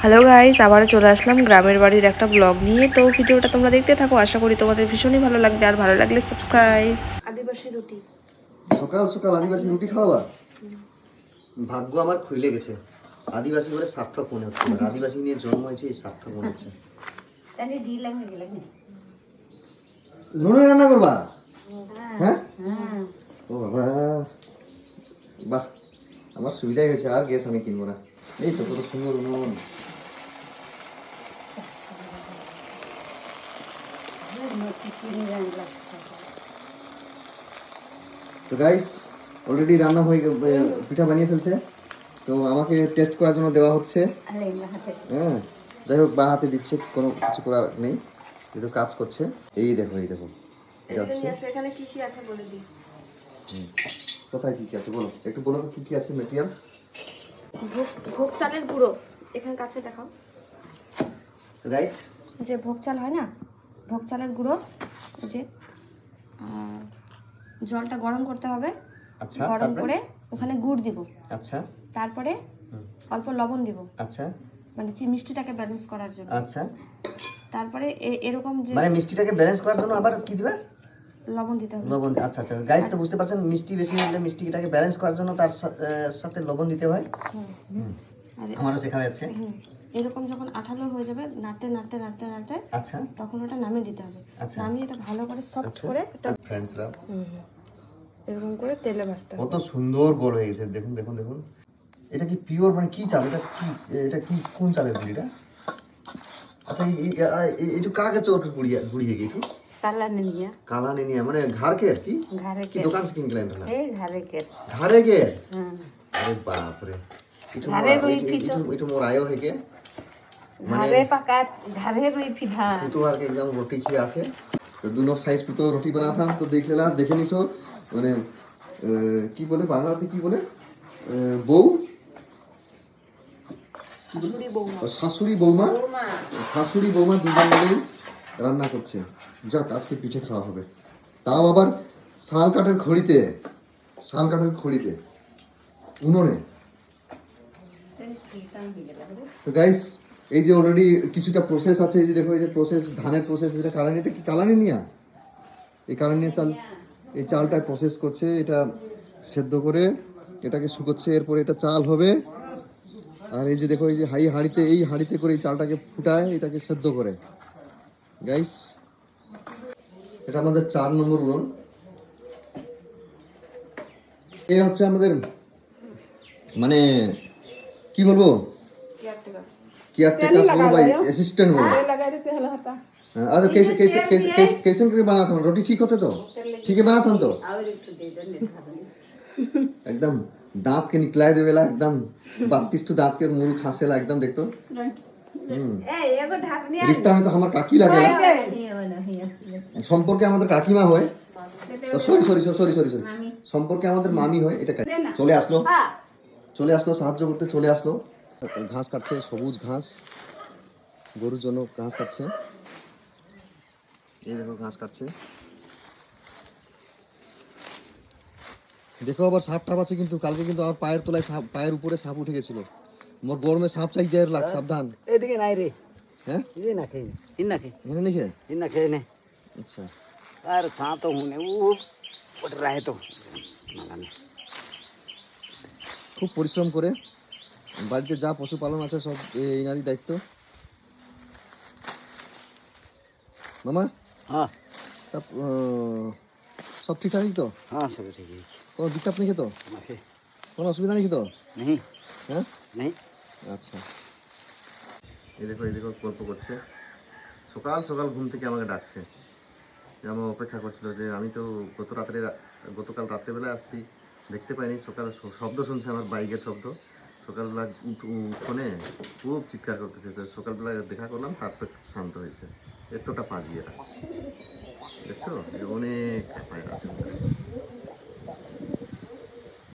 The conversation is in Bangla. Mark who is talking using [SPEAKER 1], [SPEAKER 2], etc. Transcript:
[SPEAKER 1] হ্যালো গাইস আবারও চলে আসলাম গ্রামের বাড়ির একটা ব্লগ নিয়ে। তো ভিডিওটা তোমরা দেখতে থাকো। আশা করি তোমাদের ভীষণই ভালো লাগবে। আর ভালো লাগলে সাবস্ক্রাইব আদিবাসী রুটি।
[SPEAKER 2] সকাল সকাল আদিবাসী রুটি খাওয়া ভাগ্য আমার খুইলে গেছে। আদিবাসী বলে সার্থক মনে হচ্ছে। আদিবাসী নিয়ে জন্ম হয়েছে এই সার্থক মনে হচ্ছে। উনুনে রান্না করবা? হ্যাঁ? ও বাবা। বাহ। আমার সুবিধাই হয়েছে আর গ্যাস আমি কিনবো না। এই তো কত সুন্দর উনুন। তো গাইস অলরেডি রান্না হয়ে পিঠা বানিয়ে ফেলছে। তো আমাকে টেস্ট করার জন্য দেওয়া হচ্ছে। হ্যাঁ যাই হোক বা হাতে দিচ্ছে কোনো কিছু করার নেই কিন্তু কাজ করছে। এই দেখো এই দেখো
[SPEAKER 1] এখানে কি কি আছে বলে দিই।
[SPEAKER 2] কোথায় কি কি আছে বলো একটু বলো তো কি কি আছে মেটেরিয়ালস
[SPEAKER 1] ভোগ ভোগ চালের গুঁড়ো এখানে কাছে দেখাও।
[SPEAKER 2] গাইস
[SPEAKER 1] যে ভোগ চাল হয় না? ভোগ চালের গুঁড়ো এই যে জলটা গরম করতে হবে।
[SPEAKER 2] আচ্ছা
[SPEAKER 1] গরম করে ওখানে গুড় দিব।
[SPEAKER 2] আচ্ছা।
[SPEAKER 1] তারপরে অল্প লবণ দিব।
[SPEAKER 2] আচ্ছা।
[SPEAKER 1] মানে মিষ্টিটাকে ব্যালেন্স করার জন্য।
[SPEAKER 2] আচ্ছা।
[SPEAKER 1] তারপরে এরকম যে
[SPEAKER 2] মানে মিষ্টিটাকে ব্যালেন্স করার জন্য আবার কি দিবে?
[SPEAKER 1] লবণ দিতে হবে।
[SPEAKER 2] লবণ আচ্ছা আচ্ছা। গাইস তো বুঝতে পারছেন মিষ্টি বেশি হলে মিষ্টিটাকে ব্যালেন্স করার জন্য তার সাথে লবণ দিতে হয়।
[SPEAKER 1] হুম।
[SPEAKER 2] আমারও শেখা যাচ্ছে।
[SPEAKER 1] এরকম যখন আঠালো হয়ে যাবে নাড়তে নাড়তে নাড়তে নাড়তে
[SPEAKER 2] আচ্ছা।
[SPEAKER 1] তখন ওটা নামিয়ে দিতে হবে।
[SPEAKER 2] আচ্ছা।
[SPEAKER 1] নামিয়ে এটা ভালো করে সফট
[SPEAKER 2] আচ্ছা।
[SPEAKER 1] করে
[SPEAKER 2] ফ্রেন্ডসরা।
[SPEAKER 1] এরকম করে তেলে ভাজতে
[SPEAKER 2] কত সুন্দর গোল হয়ে গেছে। দেখুন দেখুন দেখুন। এটা কি পিওর মানে কি চাল? এটা কি এটা কি কোন চালের গুড়ি এটা? আচ্ছা এই- এইটু কাকে চোর গুড়িয়া গুড়িয়ে গেছি
[SPEAKER 3] কালা নিয়া
[SPEAKER 2] কালা নে নিয়ে মানে ঘর কে কি
[SPEAKER 3] ঘরে
[SPEAKER 2] কি দোকান से किन क्लाइंट हला
[SPEAKER 3] এই ঘরে কে
[SPEAKER 2] घरे के
[SPEAKER 3] হ্যাঁ
[SPEAKER 2] अरे बाप रे इटु
[SPEAKER 3] घरे
[SPEAKER 2] मोर
[SPEAKER 3] गई
[SPEAKER 2] इटु
[SPEAKER 3] थी तो।
[SPEAKER 2] इटु- इटु मोर आयो है के
[SPEAKER 3] घरे पका घरे रुई फिधा
[SPEAKER 2] बुधवार के एकदम रोटी खिया के तो दोनों साइज पे तो रोटी बना था तो देख लेला देखे नहीं सो মানে আহ, কি বলে বাংলাতে কি বলে আহ, বউ কি বলে? ও, শাশুড়ি বৌমা শাশুড়ি বৌমা দুজন মিলেই রান্না করছে। যাক, আজকে পিঠে খাওয়া হবে। তাও আবার শাল কাঠের খড়িতে শাল কাঠের খড়িতে। উনুনে। তো গাইস এই যে অলরেডি কিছুটা প্রসেস আছে, এই যে দেখো, এই যে প্রসেস ধানের প্রসেস এটা কালানি এটা কি কালানি নিয়া? এই কালানি চাল এই চালটা প্রসেস করছে, এটা সেদ্ধ করে, এটাকে শুকোচ্ছে, এরপরে এটা চাল হবে। আর এই যে দেখো, এই যে হাই হাঁড়িতে, এই হাঁড়িতে করে এই চালটাকে ফুটায়, এটাকে সেদ্ধ করে। গাইস এটা আমাদের চার নম্বর উনুন এ হচ্ছে আমাদের মানে কি বলবো केयरटेकर बोलो भाई असिस्टेंट बोलो हाँ, अच्छा कैसे कैसे कैसे कैसे कैसे करके बनाता हूँ रोटी ठीक होते तो ठीक है बनाता हूँ तो एकदम दांत के निकलाए दे वेला एकदम बत्तीस तो दांत के मुरु खासेला एकदम देखतो সম্পর্কে আমাদের কাকিমা হয়। Sorry sorry sorry sorry sorry সম্পর্কে আমাদের মামি হয় এটা চলে আসলো। চলে আসলো সাহায্য করতে চলে আসলো। ঘাস কাটছে সবুজ ঘাস। গরুর জন্য ঘাস কাটছে। এই দেখো ঘাস কাটছে। দেখো আবার সাপ টাপ আছে কিন্তু কালকে কিন্তু আমার পায়ের তলায় সাপ পায়ের উপরে সাপ উঠে গেছিল। মোর গরমে সাপ চাই যায় লাগ সাবধান।
[SPEAKER 3] এদিকে নাই রে।
[SPEAKER 2] হ্যাঁ?
[SPEAKER 3] এই না খেয়ে ইন না ইন না। খেয়ে নে।
[SPEAKER 2] আচ্ছা।
[SPEAKER 3] আর তো হুনে ও রাহে তো।
[SPEAKER 2] খুব পরিশ্রম করে। বাড়িতে যা পশুপালন আছে সব এই নারী দায়িত্ব। মামা?
[SPEAKER 3] হ্যাঁ।
[SPEAKER 2] সব ঠিকঠাকই তো?
[SPEAKER 3] হ্যাঁ সব ঠিক আছে।
[SPEAKER 2] কোনো দিক্কত নেই তো? কোনো অসুবিধা নেই তো
[SPEAKER 3] নেই।
[SPEAKER 2] হ্যাঁ?
[SPEAKER 3] নেই।
[SPEAKER 2] আচ্ছা। এই দেখো এই দেখো গল্প করছে। সকাল সকাল ঘুম থেকে আমাকে ডাকছে। যে আমার অপেক্ষা করছিল যে আমি তো গত রাত্রে গতকাল রাত্রেবেলা আসছি দেখতে পাইনি। সকাল শব্দ শুনছে আমার বাইকের শব্দ। সকালবেলা ফোনে খুব চিৎকার করতেছে। তো সকালবেলা দেখা করলাম তারপর শান্ত হয়েছে। এতটা পাজি এরা। দেখছ? অনেক আছে।